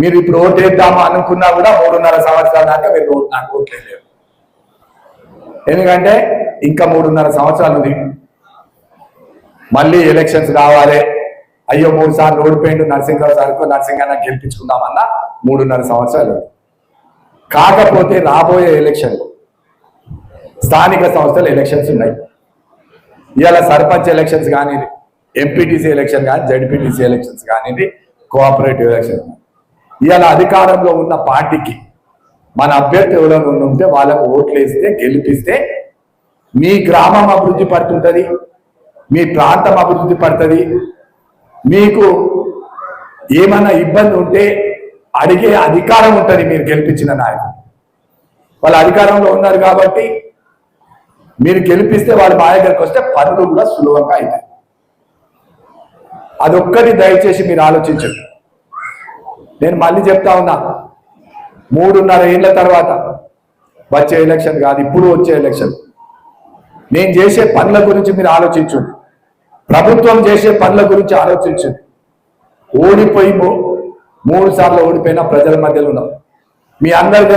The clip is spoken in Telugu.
మీరు ఇప్పుడు ఓటేద్దామా అనుకున్నా కూడా మూడున్నర సంవత్సరాల దాకా మీరు ఓటు నాకు ఓట్లేదు ఎందుకంటే ఇంకా మూడున్నర సంవత్సరాలు ఉంది. మళ్ళీ ఎలక్షన్స్ రావాలి. అయ్యో మూడు సార్లు ఓడిపోయిండు నరసింహరావు సార్కు నరసింహన్న గెలిపించుకుందామన్నా మూడున్నర సంవత్సరాలు కాకపోతే రాబోయే ఎలక్షన్ స్థానిక సంస్థల ఎలక్షన్స్ ఉన్నాయి. ఇవాళ సర్పంచ్ ఎలక్షన్స్ కానీ ఎంపీటీసీ ఎలక్షన్ కానీ జడ్పీటీసీ ఎలక్షన్స్ కానీ కోఆపరేటివ్ ఎలక్షన్. ఇవాళ అధికారంలో ఉన్న పార్టీకి మన అభ్యర్థి ఎవరైనా ఉంటే వాళ్ళకు ఓట్లు వేస్తే గెలిపిస్తే మీ గ్రామం అభివృద్ధి పడుతుంటుంది మీ ప్రాంతం అభివృద్ధి పడుతుంది. మీకు ఏమైనా ఇబ్బంది ఉంటే అడిగే అధికారం ఉంటుంది మీరు గెలిపించిన నాయకుడు. వాళ్ళ అధికారంలో ఉన్నారు కాబట్టి మీరు గెలిపిస్తే వాళ్ళు మా దగ్గరకు వస్తే పనులు కూడా సులభంగా అవుతాయి. అదొక్కటి దయచేసి మీరు ఆలోచించండి. నేను మళ్ళీ చెప్తా ఉన్నా. మూడున్నర ఏళ్ళ తర్వాత వచ్చే ఎలక్షన్ కాదు ఇప్పుడు వచ్చే ఎలక్షన్ నేను చేసే పనుల గురించి మీరు ఆలోచించండి. ప్రభుత్వం చేసే పనుల గురించి ఆలోచించండి. ఓడిపోయి మూ- మూడు సార్లు ఓడిపోయిన ప్రజల మధ్యలో ఉన్నాం. మీ అందరి